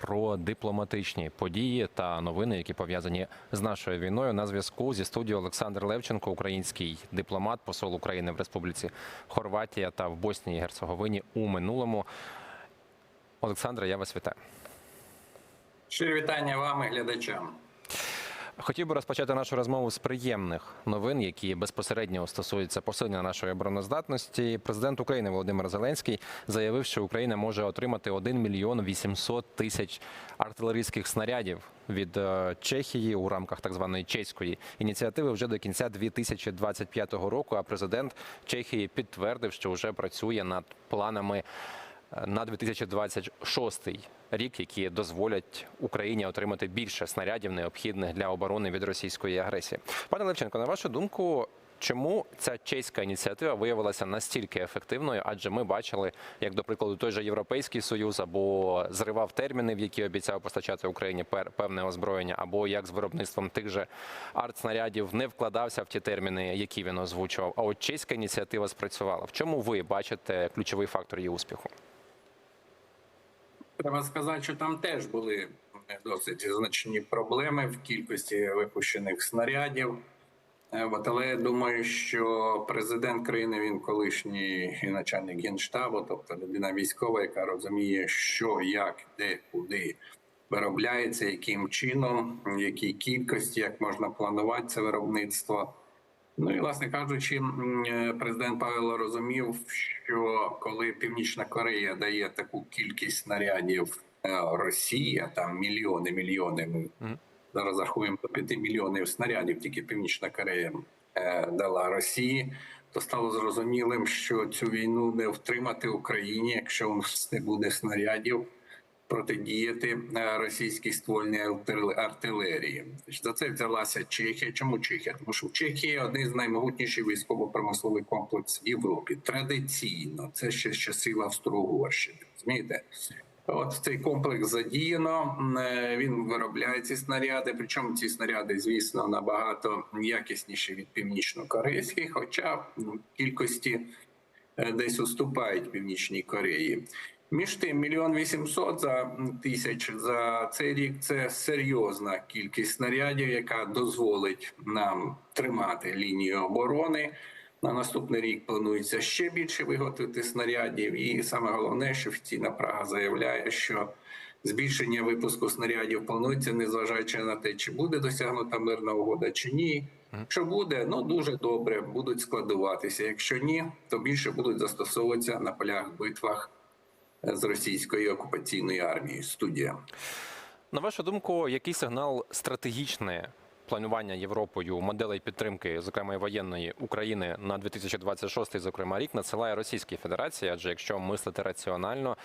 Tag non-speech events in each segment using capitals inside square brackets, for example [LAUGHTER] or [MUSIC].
Про дипломатичні події та новини, які пов'язані з нашою війною. На зв'язку зі студією Олександр Левченко, український дипломат, посол України в Республіці Хорватія та в Боснії і Герцеговині у минулому. Олександре, я вас вітаю. Щирі вітання вам і глядачам. Хотів би розпочати нашу розмову з приємних новин, які безпосередньо стосуються посилення нашої обороноздатності. Президент України Володимир Зеленський заявив, що Україна може отримати 1 мільйон 800 тисяч артилерійських снарядів від е, Чехії у рамках так званої чеської ініціативи вже до кінця 2025 року. А президент Чехії підтвердив, що вже працює над планами на 2026 рік, які дозволять Україні отримати більше снарядів, необхідних для оборони від російської агресії. Пане Левченко, на вашу думку, чому ця чеська ініціатива виявилася настільки ефективною? Адже ми бачили, як до прикладу, той же Європейський Союз або зривав терміни, в які обіцяв постачати Україні певне озброєння, або як з виробництвом тих же артснарядів не вкладався в ті терміни, які він озвучував. А от чеська ініціатива спрацювала. В чому ви бачите ключовий фактор її успіху? Треба сказати, що там теж були досить значні проблеми в кількості випущених снарядів. Е, От, але я думаю, що президент країни він колишній начальник генштабу, тобто людина військова, яка розуміє, що, як, де, куди виробляється, яким чином, в якій кількості, як можна планувати це виробництво. Ну і власне кажучи, е, президент Павело розумів, що коли Північна Корея дає таку кількість снарядів е, Росії, а там мільйони, мільйони. Ми зараз рахуємо до 5 мільйонів снарядів, тільки Північна Корея е, дала Росії. То стало зрозумілим, що цю війну не втримати Україні, якщо у нас не буде снарядів протидіяти е, російській ствольній артил- артилерії. За це взялася Чехія. Чому Чехія? Тому що в Чехії один з наймогутніших військово-промисловий комплекс Європі. Традиційно це ще з часів Австро-Угорщини. Розумієте? От цей комплекс задіяно. е, Він виробляє ці снаряди. Причому ці снаряди, звісно, набагато якісніші від північно-корейських, хоча в кількості е, десь уступають північній Кореї. Між тим, мільйон вісімсот за тисяч за цей рік це серйозна кількість снарядів, яка дозволить нам тримати лінію оборони. На наступний рік планується ще більше виготовити снарядів. І саме головне, що офіційна Прага заявляє, що збільшення випуску снарядів планується, незважаючи на те, чи буде досягнута мирна угода чи ні. Якщо буде, ну дуже добре, будуть складуватися. Якщо ні, то більше будуть застосовуватися на полях битвах з російською окупаційною армією. Студія. На вашу думку, який сигнал стратегічне планування Європою моделей підтримки, зокрема воєнної України на 2026, зокрема рік, надсилає Російській Федерації? Адже якщо мислити раціонально,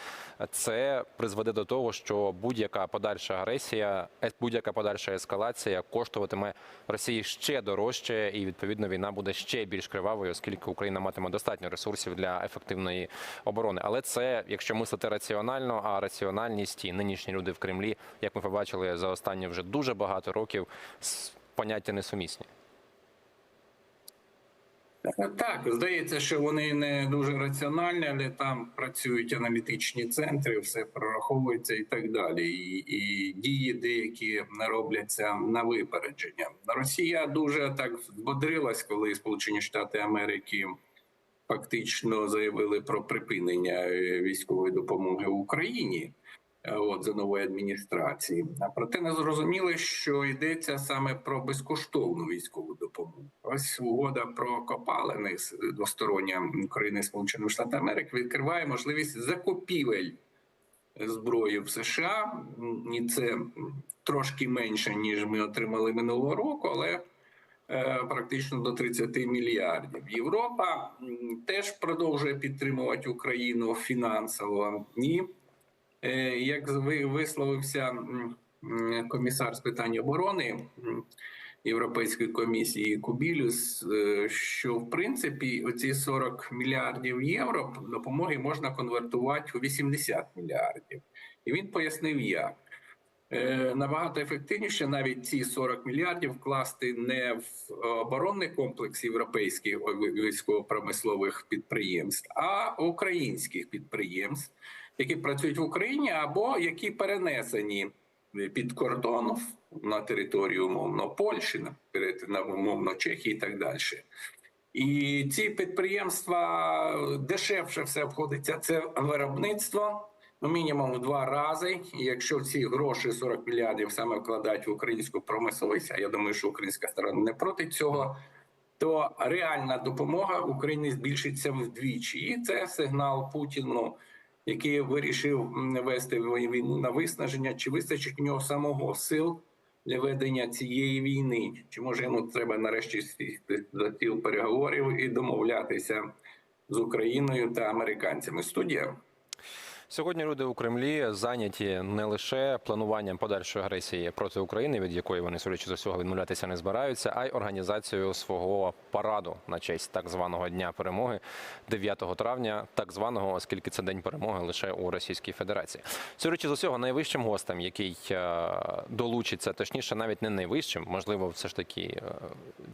це призведе до того, що будь-яка подальша агресія, е, будь-яка подальша ескалація коштуватиме Росії ще дорожче, і відповідно війна буде ще більш кривавою, оскільки Україна матиме достатньо ресурсів для ефективної оборони. Але це, якщо мислити раціонально, а раціональність і нинішні люди в Кремлі, як ми побачили за останні вже дуже багато років, поняття несумісні. Так, здається, що вони не дуже раціональні, але там працюють аналітичні центри, все прораховується і так далі. І, і дії деякі робляться на випередження. Росія дуже так збодрилась, коли Сполучені Штати Америки фактично заявили про припинення е, військової допомоги Україні. Е, От за нової адміністрації, а проте не зрозуміли, що йдеться саме про безкоштовну військову допомогу. Ось угода про копалини двостороння України Сполучених Штатів Америки відкриває можливість закупівель зброї в США, і це трошки менше ніж ми отримали минулого року, але е, практично до 30 мільярдів. Європа теж продовжує підтримувати Україну фінансово. І як висловився комісар з питань оборони Європейської комісії Кубілюс, е, що в принципі оці 40 мільярдів євро допомоги можна конвертувати у 80 мільярдів, і він пояснив, як. Е, Набагато ефективніше навіть ці 40 мільярдів вкласти не в оборонний комплекс європейських військово-промислових підприємств, а українських підприємств, які працюють в Україні, або які перенесені під кордон на територію умовно Польщі, на умовно Чехії і так далі. І ці підприємства дешевше все обходиться. Це виробництво. Ну, мінімум в два рази. І якщо ці гроші 40 мільярдів саме вкладають в українську промисловість, а я думаю, що українська сторона не проти цього, то реальна допомога Україні збільшиться вдвічі. І це сигнал Путіну, який вирішив вести війну на виснаження. Чи вистачить у нього самого сил для ведення цієї війни? Чи може йому треба нарешті сісти за тіл переговорів і домовлятися з Україною та американцями? Студія. Сьогодні люди у Кремлі зайняті не лише плануванням подальшої агресії проти України, від якої вони судячи з усього відмовлятися не збираються, а й організацією свого параду на честь так званого дня перемоги 9 травня, так званого, оскільки це день перемоги лише у Російській Федерації. Судячи з усього, найвищим гостем, який е, долучиться, точніше, навіть не найвищим, можливо, все ж таки е,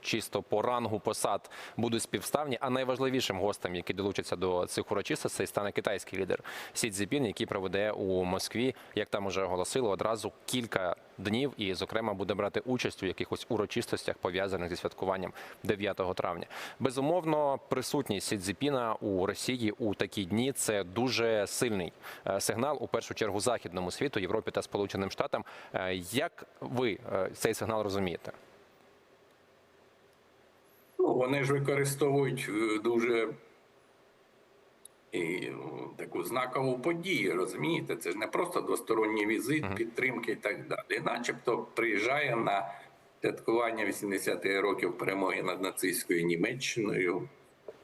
чисто по рангу посад будуть співставні, а найважливішим гостем, який долучиться до цих урочистостей, стане китайський лідер Сі Цзіпін, який проведе у Москві, як там уже оголосили, одразу кілька днів, і, зокрема, буде брати участь у якихось урочистостях, пов'язаних зі святкуванням 9 травня. Безумовно, присутність Сі Цзіпіна у Росії у такі дні це дуже сильний е, сигнал у першу чергу західному світу, Європі та Сполученим Штатам. Е, Як ви е, цей сигнал розумієте? Ну, вони ж використовують дуже і, таку знакову подію, розумієте? Це ж не просто двосторонній візит, підтримки і так далі. Начебто приїжджає на святкування 80-х років перемоги над нацистською Німеччиною.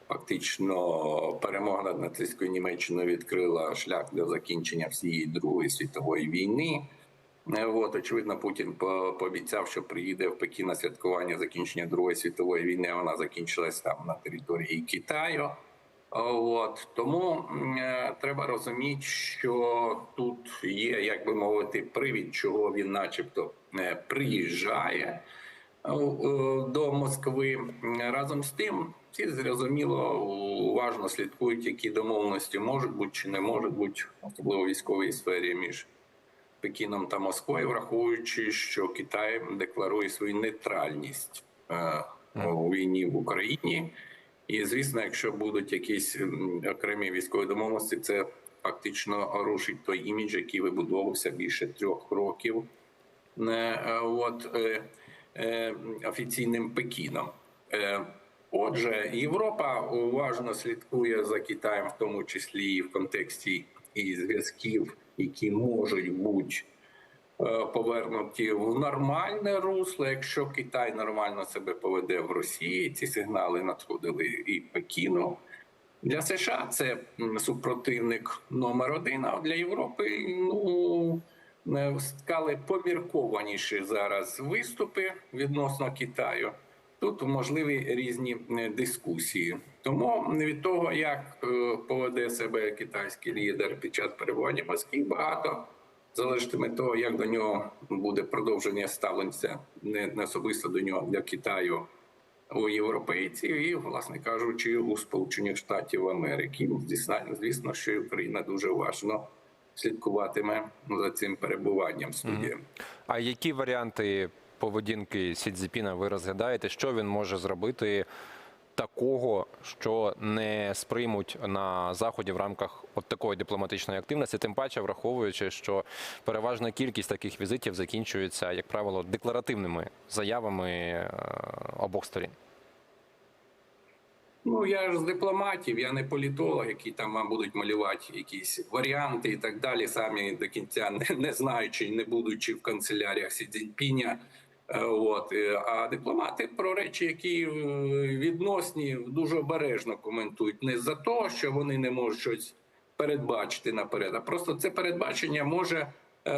Фактично, перемога над нацистською Німеччиною відкрила шлях для закінчення всієї Другої світової війни. Е, От, очевидно, Путін пообіцяв, що приїде в Пекін на святкування закінчення Другої світової війни. Вона закінчилась там на території Китаю. От тому е, треба розуміти, що тут є, як би мовити, привід, чого він, начебто, е, приїжджає е, до Москви. Разом з тим, всі зрозуміло уважно слідкують, які домовленості можуть бути чи не можуть бути, особливо в військовій сфері між Пекіном та Москвою, враховуючи, що Китай декларує свою нейтральність е, у війні в Україні. І звісно, якщо будуть якісь окремі військові домовленості, це фактично рушить той імідж, який вибудовувався більше трьох років. е, От е, е, офіційним Пекіном. Отже, Європа уважно слідкує за Китаєм, в тому числі і в контексті і зв'язків, які можуть бути повернуті в нормальне русло. Якщо Китай нормально себе поведе в Росії, ці сигнали надходили і Пекіну. Для США це супротивник номер один, а для Європи ну е, стали поміркованіші зараз виступи відносно Китаю. Тут можливі різні е, дискусії. Тому від того, як е, поведе себе китайський лідер під час перебування Москві, багато залежатиме того, як до нього буде продовження ставлення не, не особисто до нього для Китаю у європейців і, власне кажучи, у Сполучених Штатів Америки. Звісно, звісно, що Україна дуже уважно слідкуватиме за цим перебуванням студії. А які варіанти поведінки Сі Цзіпіна ви розглядаєте? Що він може зробити такого, що не сприймуть на заході в рамках от такої дипломатичної активності? Тим паче, враховуючи, що переважна кількість таких візитів закінчується, як правило, декларативними заявами е, обох сторін. Ну я ж з дипломатів, я не політолог, які там вам будуть малювати якісь варіанти і так далі, самі до кінця не, не знаючи, не будучи в канцеляріях Сі Цзіньпіня. Е, От е, а дипломати про речі, які е, відносні, дуже обережно коментують. Не за те, що вони не можуть щось передбачити наперед, а просто це передбачення може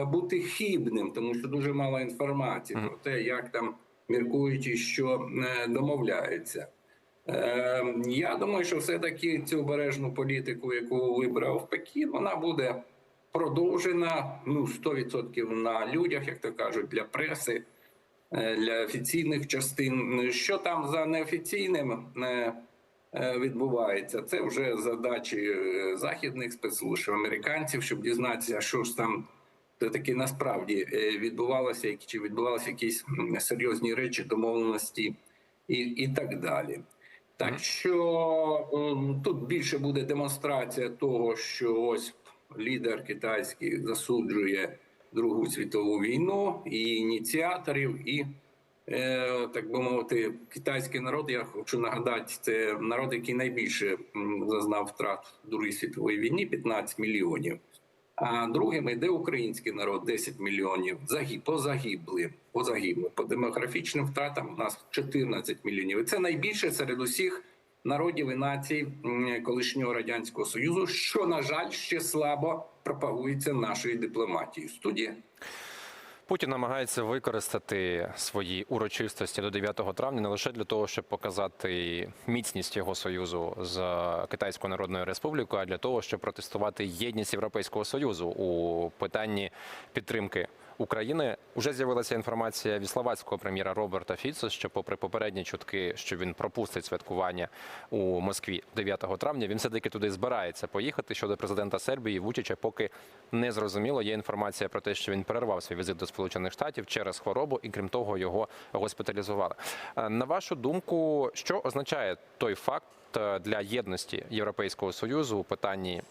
бути хибним, тому що дуже мало інформації про те, як там міркують і що домовляються. Е, Я думаю, що все-таки цю обережну політику, яку вибрав Пекін, вона буде продовжена ну 100% на людях, як то кажуть, для преси, для офіційних частин. Що там за неофіційним е, е, відбувається. Це вже задачі е, західних спецслужб, американців, щоб дізнатися, що ж там таки насправді е, відбувалося, чи відбувалися якісь серйозні речі, домовленості і, і так далі. Так що тут більше буде демонстрація того, що ось лідер китайський засуджує Другу світову війну і ініціаторів, і е, так би мовити, китайський народ. Я хочу нагадати, це народ, який найбільше зазнав втрат в Другій світовій війні 15 мільйонів. А другим йде український народ 10 мільйонів. Загиб, позагибли, позагибли. По демографічним втратам у нас 14 мільйонів. І це найбільше серед усіх народів і націй колишнього радянського союзу, що на жаль ще слабо пропагується нашою дипломатією. Студія. Путін намагається використати свої урочистості до 9 травня не лише для того, щоб показати міцність його союзу з Китайською Народною Республікою, а для того, щоб протестувати єдність Європейського союзу у питанні підтримки України. Уже з'явилася інформація від словацького прем'єра Роберта Фіцо, що, попри попередні чутки, що він пропустить святкування у Москві 9 травня, він все таки туди збирається поїхати. Щодо президента Сербії Вучича, поки не зрозуміло. Є інформація про те, що він перервав свій візит до Сполучених Штатів через хворобу, і крім того, його госпіталізували. Е, На вашу думку, що означає той факт е, для єдності Європейського союзу у питанні?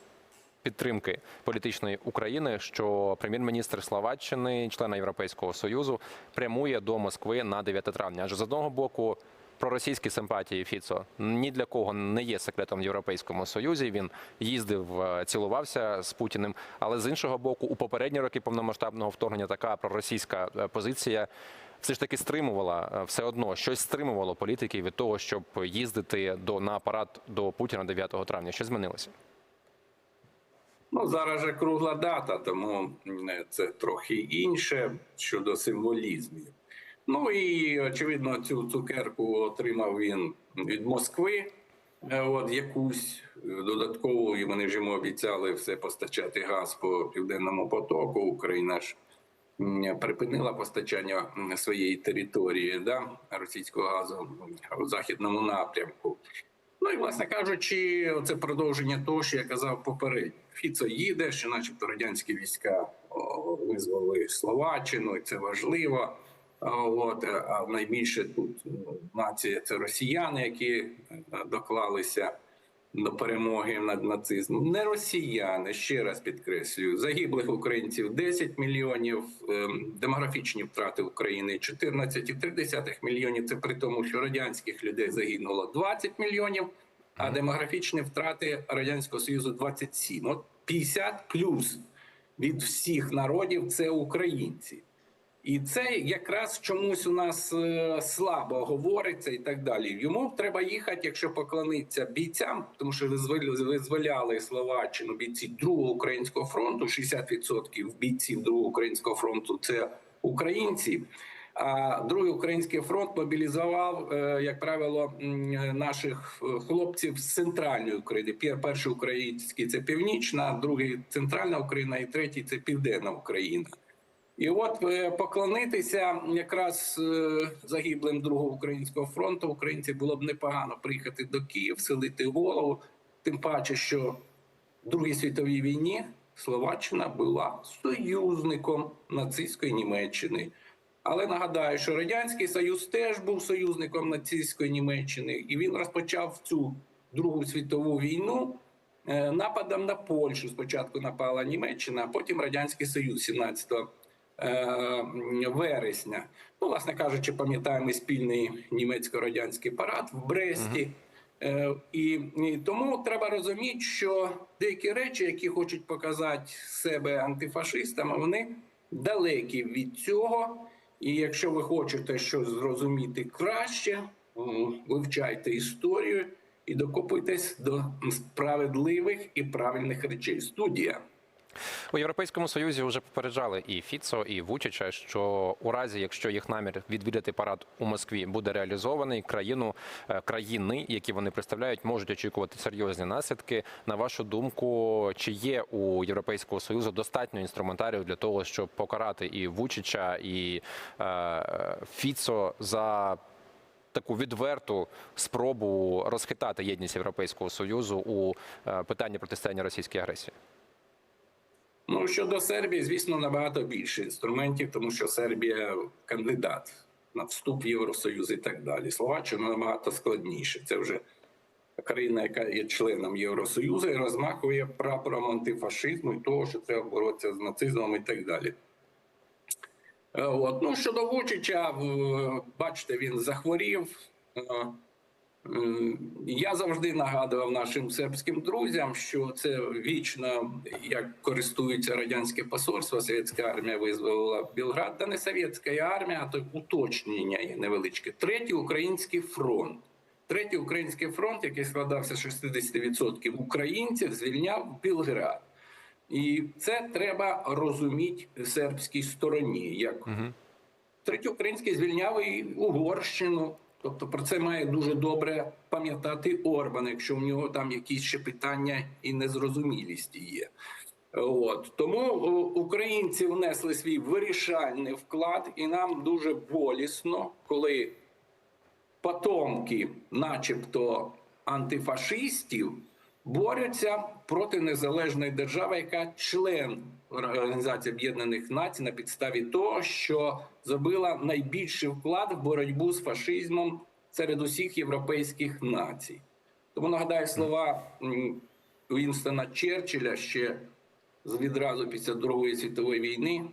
Підтримки політичної України, що прем'єр-міністр Словаччини, члена Європейського союзу, прямує до Москви на 9 травня. Адже з одного боку, проросійські симпатії Фіцо ні для кого не є секретом в Європейському Союзі. Він їздив, е, цілувався з Путіним. Але з іншого боку, у попередні роки повномасштабного вторгнення така проросійська е, позиція. Все ж таки стримувала е, все одно щось стримувало політиків від того, щоб їздити до на апарат до Путіна 9 травня. Що змінилося? Ну, зараз же кругла дата, тому це трохи інше щодо символізмів. Ну і очевидно, цю цукерку отримав він від Москви. Е, От якусь е, додаткову, і вони ж йому обіцяли все постачати газ по південному потоку. Україна ж припинила постачання своєї території да, російського газу в західному напрямку. Ну і власне кажучи, це продовження того, що я казав попередньо. Фіцо їде, що, начебто, радянські війська визвали Словаччину, і це важливо. От а найбільше тут ну, нація це росіяни, які е, доклалися до перемоги над нацизмом. Не росіяни, ще раз підкреслюю, загиблих українців 10 мільйонів, ем, демографічні втрати України 14,3 мільйонів. Це при тому, що радянських людей загинуло 20 мільйонів, а демографічні втрати радянського союзу 27. От 50 плюс від всіх народів це українці. І це якраз чомусь у нас е, слабо говориться і так далі. Йому треба їхати, якщо поклониться бійцям, тому що визволяли, Словаччину бійці другого українського фронту. 60% бійців другого українського фронту це українці. А другий український фронт мобілізував, е, як правило, наших е, хлопців з центральної України. Пер- Перший український це північна, другий центральна Україна, і третій це південна Україна. І от е, поклонитися якраз е, загиблим другого українського фронту українці було б непогано приїхати до Києва, селити голову. Тим паче, що в Другій світовій війні Словаччина була союзником нацистської Німеччини. Але нагадаю, що радянський союз теж був союзником нацистської Німеччини, і він розпочав цю Другу світову війну е, нападом на Польщу. Спочатку напала Німеччина, а потім Радянський Союз 17 е, вересня. Ну, власне кажучи, пам'ятаємо спільний німецько-радянський парад в Бресті. Е, І, і тому треба розуміти, що деякі речі, які хочуть показати себе антифашистами, вони далекі від цього. І якщо ви хочете щось зрозуміти краще, вивчайте історію і докопуйтесь до справедливих і правильних речей. Студія. У Європейському Союзі вже попереджали і Фіцо, і Вучича, що у разі, якщо їх намір відвідати парад у Москві буде реалізований, країну е, країни, які вони представляють, можуть очікувати серйозні наслідки. На вашу думку, чи є у Європейського союзу достатньо інструментарів для того, щоб покарати і Вучича, і е, Фіцо за таку відверту спробу розхитати єдність Європейського союзу у е, питанні протистояння російській агресії? Ну щодо Сербії, звісно, набагато більше інструментів, тому що Сербія кандидат на вступ в Євросоюз і так далі. Словаччина набагато складніше. Це вже країна, яка є членом Євросоюзу і розмахує прапором антифашизму і того, що треба боротися з нацизмом і так далі. Е, От. Ну, щодо Вучича, бачите, він захворів. Я завжди нагадував нашим сербським друзям, що це вічно як користується радянське посольство, совєтська армія визволила Білград, та не совєтська армія, а то уточнення є невеличке. Третій український фронт. Третій український фронт, який складався з 60% українців, звільняв Білград. І це треба розуміти сербській стороні, як Третій український звільняв і Угорщину. Тобто про це має дуже добре пам'ятати Орбан, якщо в нього там якісь ще питання і незрозумілість є. От тому українці внесли свій вирішальний вклад, і нам дуже болісно, коли потомки, начебто антифашистів, борються проти незалежної держави, яка член Організації Об'єднаних Націй на підставі того, що зробила найбільший вклад в боротьбу з фашизмом серед усіх європейських націй. Тому нагадаю слова Вінстона Черчилля ще відразу після Другої світової війни,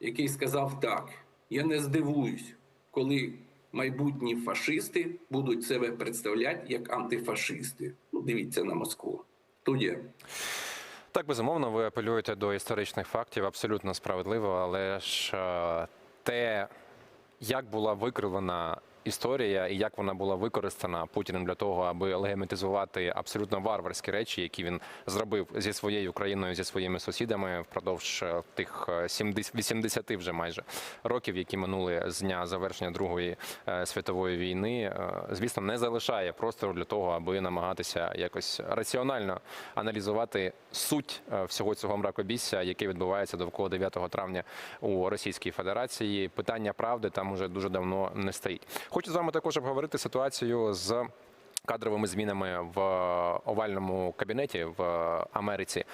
який сказав так: я не здивуюсь, коли майбутні фашисти будуть себе представляти як антифашисти. Ну, дивіться на Москву. Студія. Так, безумовно, ви апелюєте до історичних фактів, абсолютно справедливо, але ж е, те, як була викривлена історія і як вона була використана Путіним для того, аби легімітизувати абсолютно варварські речі, які він зробив зі своєю країною, зі своїми сусідами впродовж е, тих е, 70 80 вже майже років, які минули з дня завершення Другої е, світової війни, е, звісно, не залишає простору для того, аби намагатися якось раціонально аналізувати суть е, всього цього мракобісся, яке відбувається довкола 9 травня у Російській Федерації. Питання правди там уже дуже давно не стоїть. Хочу з вами також обговорити ситуацію з. Кадровими змінами в овальному кабінеті в Америці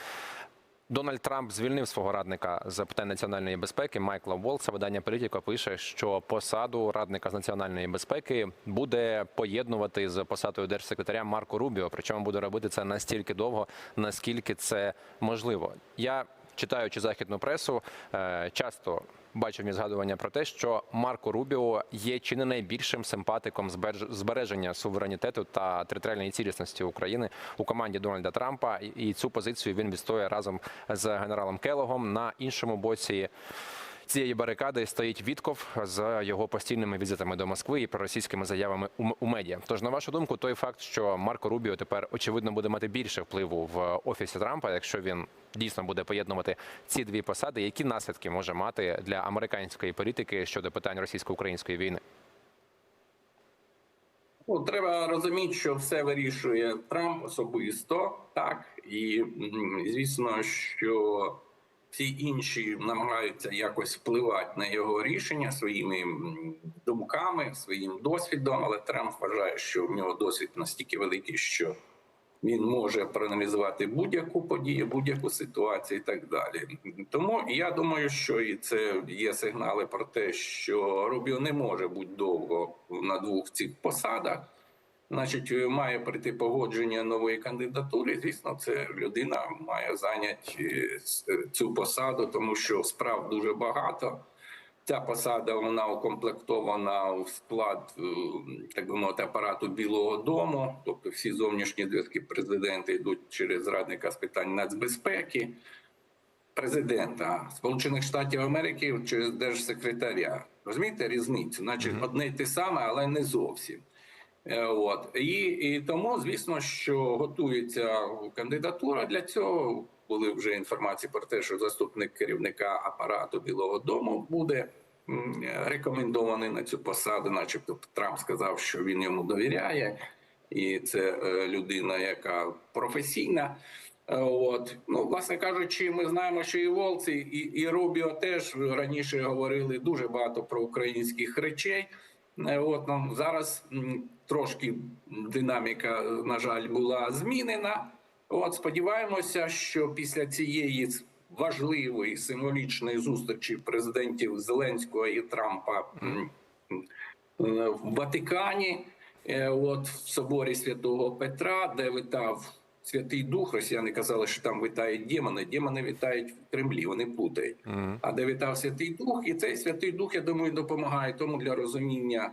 Дональд Трамп звільнив свого радника з питань національної безпеки Майкла Волца. Видання Політіка пише, що посаду радника з національної безпеки буде поєднувати з посадою держсекретаря Марко Рубіо. Причому буде робити це настільки довго, наскільки це можливо. Я читаючи західну пресу, е, часто бачив мені згадування про те, що Марко Рубіо є чи не найбільшим симпатиком збереження суверенітету та територіальної цілісності України у команді Дональда Трампа. І цю позицію він відстоює разом з генералом Келогом. На іншому боці цієї барикади стоїть Вітков з його постійними візитами до Москви і проросійськими заявами у медіа. Тож, на вашу думку, той факт, що Марко Рубіо тепер очевидно буде мати більше впливу в офісі Трампа, якщо він дійсно буде поєднувати ці дві посади, які наслідки може мати для американської політики щодо питань російсько-української війни? Ну, треба розуміти, що все вирішує Трамп особисто, так і звісно, що всі інші намагаються якось впливати на його рішення своїми думками, своїм досвідом. Але Трамп вважає, що в нього досвід настільки великий, що він може проаналізувати будь-яку подію, будь-яку ситуацію і так далі. Тому я думаю, що і це є сигнали про те, що Рубіо не може бути довго на двох цих посадах. Значить, має прийти погодження нової кандидатури. Звісно, це людина має зайняти е, е, цю посаду, тому що справ дуже багато. Ця посада вона укомплектована в склад, е, так би мовити, апарату Білого Дому. Тобто всі зовнішні зв'язки президента йдуть через радника з питань нацбезпеки, президента Сполучених Штатів Америки через держсекретаря. Розумієте різницю? Значить, одне й те саме, але не зовсім. Е, От і, і тому, звісно, що готується кандидатура для цього. Були вже інформації про те, що заступник керівника апарату Білого Дому буде рекомендований на цю посаду, начебто Трамп сказав, що він йому довіряє, і це е, людина, яка професійна. Е, От ну, власне кажучи, ми знаємо, що і Волці, і, і Рубіо теж раніше говорили дуже багато про українських речей. От ну, зараз трошки динаміка, на жаль, була змінена. От сподіваємося, що після цієї важливої символічної зустрічі президентів Зеленського і Трампа е, в Ватикані, е, от в соборі Святого Петра, де витав Святий Дух, росіяни казали, що там витають демони. Демони вітають в Кремлі, вони плутають. А де вітав Святий Дух, і цей Святий Дух, я думаю, допомагає тому для розуміння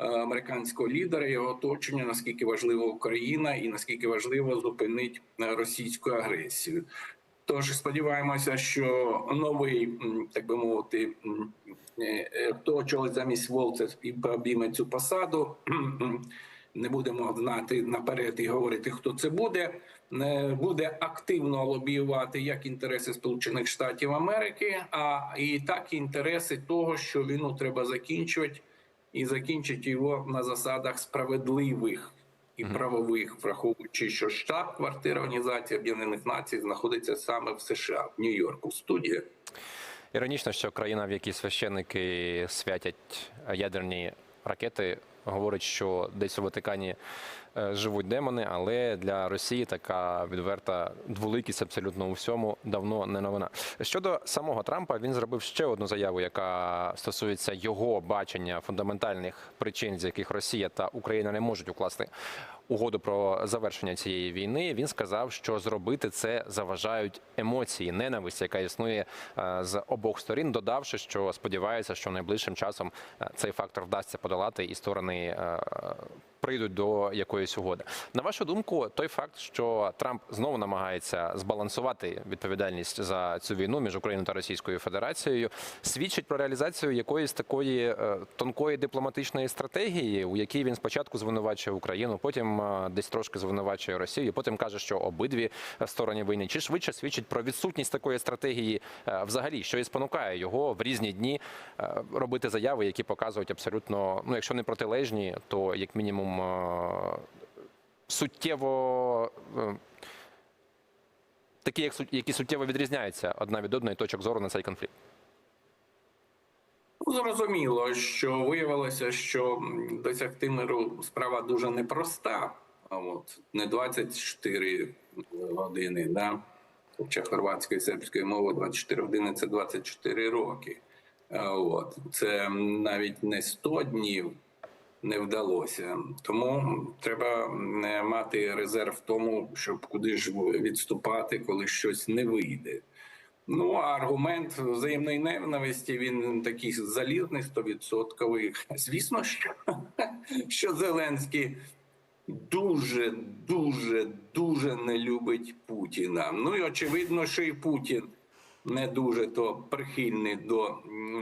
американського лідера, його оточення, наскільки важлива Україна і наскільки важливо зупинити е, російську агресію. Тож сподіваємося, що новий, так би мовити, м, е, е, хто очолить замість Волця і обійме цю посаду. [CLEARS THROAT] Не будемо знати наперед і говорити, хто це буде. Буде активно лобіювати як інтереси Сполучених Штатів Америки, а і так і інтереси того, що війну треба закінчувати, і закінчить його на засадах справедливих і правових, враховуючи, що штаб-квартира Організації Об'єднаних Націй знаходиться саме в США, в Нью-Йорку, студія. Іронічно, що країна, в якій священники святять ядерні ракети, говорить, що десь у Ватикані живуть демони, але для Росії така відверта дволикість абсолютно у всьому давно не новина. Щодо самого Трампа, він зробив ще одну заяву, яка стосується його бачення фундаментальних причин, з яких Росія та Україна не можуть укласти угоду про завершення цієї війни. Він сказав, що зробити це заважають емоції, ненависть, яка існує е, з обох сторін, додавши, що сподівається, що найближчим часом е, цей фактор вдасться подолати, і сторони е, прийдуть до якоїсь угоди. На вашу думку, той факт, що Трамп знову намагається збалансувати відповідальність за цю війну між Україною та Російською Федерацією, свідчить про реалізацію якоїсь такої е, тонкої дипломатичної стратегії, у якій він спочатку звинувачує Україну, потім е, десь трошки звинувачує Росію, потім каже, що обидві сторони війни, чи швидше свідчить про відсутність такої стратегії е, взагалі, що і спонукає його в різні дні робити заяви, які показують абсолютно, ну якщо не протилежні, то як мінімум е, суттєво. е, Такі, які суттєво відрізняються одна від одної точок зору на цей конфлікт. Ну, Зрозуміло, що виявилося, що досягти миру справа дуже непроста. А От не 24 години, да? хоча хорватської сербської мови 24 години це 24 роки. От це навіть не 100 днів не вдалося. Тому треба м, мати резерв в тому, щоб куди ж відступати, коли щось не вийде. Ну, а аргумент взаємної ненависті він такий залізний, стовідсотковий. Звісно, що, [LAUGHS] що Зеленський дуже, дуже, дуже не любить Путіна. Ну і очевидно, що і Путін не дуже то прихильний до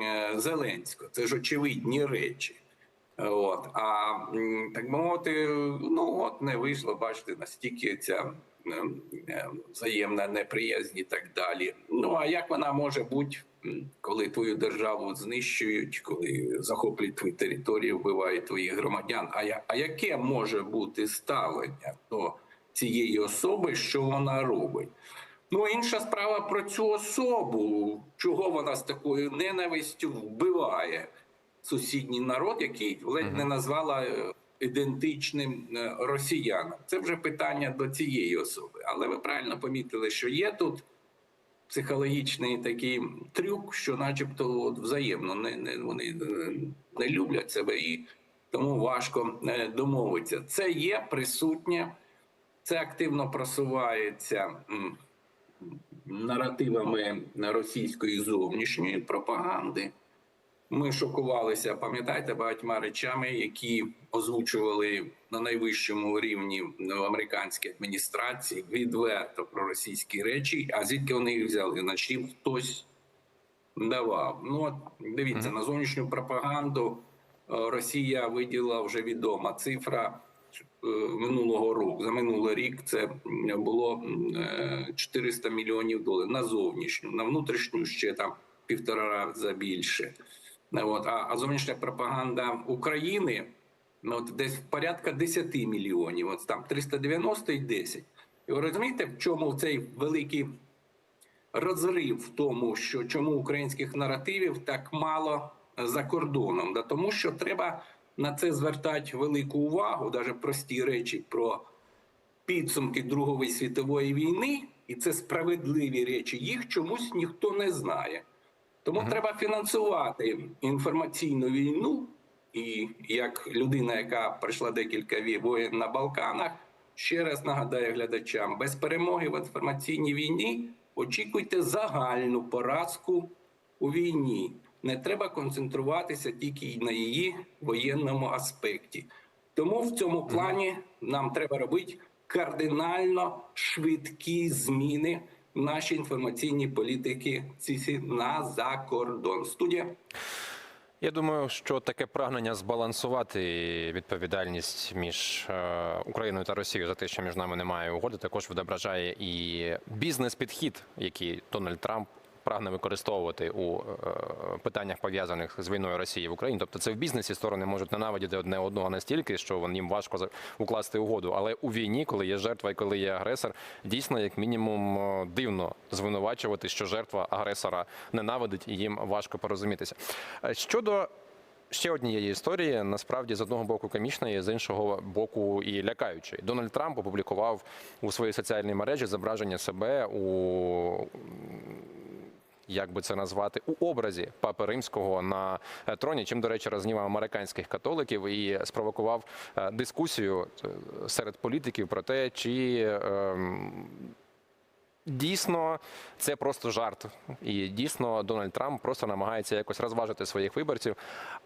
е, Зеленського. Це ж очевидні речі. От, а так мовити, ну от не вийшло, бачите, настільки ця ем, е, взаємна неприязнь і так далі. Ну а як вона може бути, коли твою державу знищують, коли захоплюють твої території, вбивають твоїх громадян? А, я, а яке може бути ставлення до цієї особи, що вона робить? Ну, інша справа про цю особу, чого вона з такою ненавистю вбиває сусідній народ, який ледь не назвала е, ідентичним е, росіянам. Це вже питання до цієї особи. Але ви правильно помітили, що є тут психологічний такий трюк, що, начебто, от взаємно не, не вони е, не люблять себе і тому важко домовитися. Це є присутнє, це активно просувається. Наративами російської зовнішньої пропаганди. Ми шокувалися, пам'ятаєте, багатьма речами, які озвучували на найвищому рівні в американській адміністрації відверто про російські речі. А звідки вони їх взяли? Наче їм хтось давав. Ну от дивіться, на зовнішню пропаганду е, Росія виділила вже відома цифра е, минулого року. За минулий рік це було е, 400 мільйонів доларів на зовнішню, на внутрішню ще там півтора рази більше. Ну, От, а, а зовнішня пропаганда України ну, от десь порядка 10 мільйонів. От там 390 і 10. І ви розумієте, в чому цей великий розрив в тому, що чому українських наративів так мало за кордоном? Да тому що треба на це звертати велику увагу, навіть прості речі про підсумки Другої світової війни, і це справедливі речі. Їх чомусь ніхто не знає. Тому треба фінансувати інформаційну війну. І як людина, яка пройшла декілька воєн на Балканах, ще раз нагадаю глядачам: без перемоги в інформаційній війні очікуйте загальну поразку у війні. Не треба концентруватися тільки на її воєнному аспекті. Тому в цьому плані нам треба робити кардинально швидкі зміни в інформаційні політики ці на закордон. Студія. Я думаю, що таке прагнення збалансувати відповідальність між е, Україною та Росією за те, що між нами немає угоди, також відображає і бізнес-підхід, який Дональд Трамп прагне використовувати у е, питаннях пов'язаних з війною Росії в Україні. Тобто, це в бізнесі сторони можуть ненавидіти одне одного настільки, що їм важко укласти угоду. Але у війні, коли є жертва і коли є агресор, дійсно як мінімум е, дивно звинувачувати, що жертва агресора ненавидить і їм важко порозумітися. Е, Щодо ще однієї історії, насправді з одного боку комічної, з іншого боку і лякаючої. Дональд Трамп опублікував у своїй соціальній мережі зображення себе у як би це назвати, у образі папи римського на е, троні, чим, до речі, рознівав американських католиків і спровокував е, дискусію е, серед політиків про те, чи ем, Дійсно, це просто жарт, і дійсно Дональд Трамп просто намагається якось розважити своїх виборців,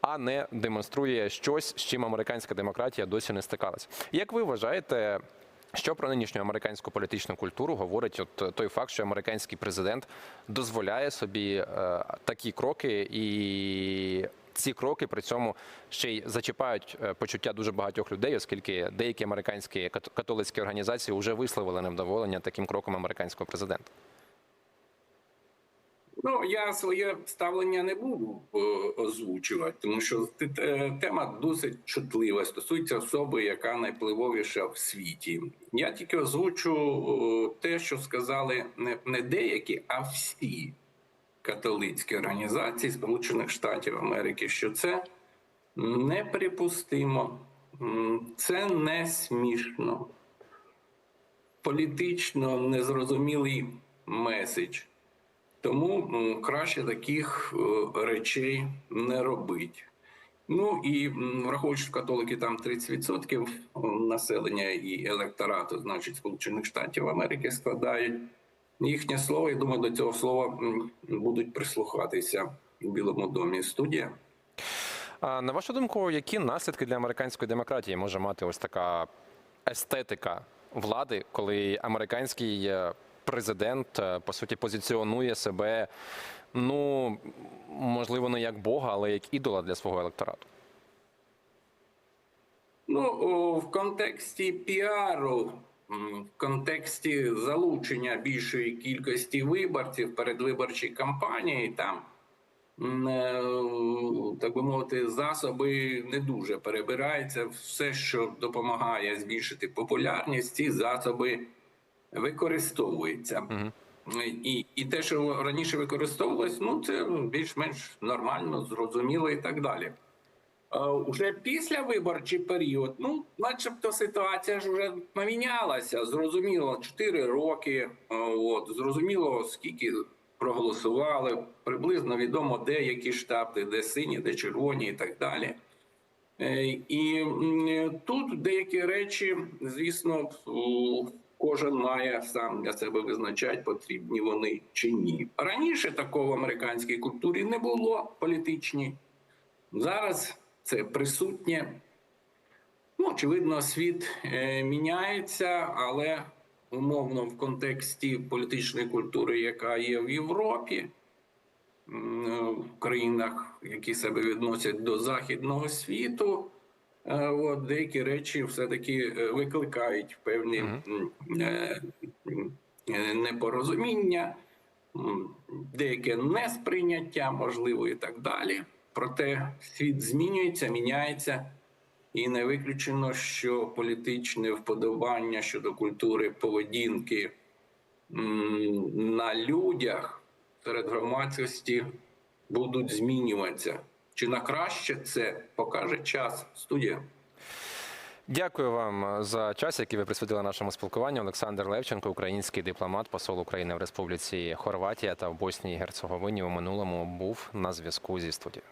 а не демонструє щось, з чим американська демократія досі не стикалася. Як ви вважаєте, що про нинішню американську політичну культуру говорить от той факт, що американський президент дозволяє собі е, такі кроки, і ці кроки при цьому ще й зачіпають е, почуття дуже багатьох людей, оскільки деякі американські кат- католицькі організації вже висловили невдоволення таким кроком американського президента. Ну, я своє ставлення не буду е, озвучувати, тому що те- те- тема досить чутлива, стосується особи, яка найвпливовіша в світі. Я тільки озвучу е, те, що сказали не деякі, а всі католицькі організації Сполучених Штатів Америки, що це неприпустимо, це не смішно, політично незрозумілий меседж. Тому краще таких е, речей не робить. Ну і враховуючи, що католики там 30% населення і електорату, значить, Сполучених Штатів Америки складають їхнє слово. Я думаю, до цього слова будуть прислухатися у Білому домі. Студія. А на вашу думку, які наслідки для американської демократії може мати ось така естетика влади, коли американський е, президент е, по суті позиціонує себе, ну можливо, не як Бога, але як ідола для свого електорату? Ну, в контексті піару, в контексті залучення більшої кількості виборців передвиборчій кампанії, там, е, так би мовити, засоби не дуже перебираються. Все, що допомагає збільшити популярність, ці засоби використовуються. І, і те, що раніше використовувалось, ну це більш-менш нормально, зрозуміло і так далі. Е, Уже після виборчий період, ну, начебто ситуація ж вже помінялася. Зрозуміло, 4 роки. От зрозуміло, скільки проголосували. Приблизно відомо, де які штати, де сині, де червоні, і так далі. Е, І тут деякі речі, звісно, кожен має сам для себе визначати, потрібні вони чи ні. Раніше такого в американській культурі не було політичній. Зараз це присутнє. Ну, очевидно, світ е, міняється, але умовно в контексті політичної культури, яка є в Європі, е, в країнах, які себе відносять до західного світу, от, деякі речі все-таки е, викликають певні е, е, непорозуміння, деяке несприйняття, можливо, і так далі. Проте світ змінюється, міняється, і не виключено, що політичне вподобання щодо культури поведінки на людях серед громадськості будуть змінюватися. Чи на краще це покаже час студія? Дякую вам за час, який ви присвятили нашому спілкуванню. Олександр Левченко, український дипломат, посол України в Республіці Хорватія та в Боснії і Герцеговині у минулому був на зв'язку зі студією.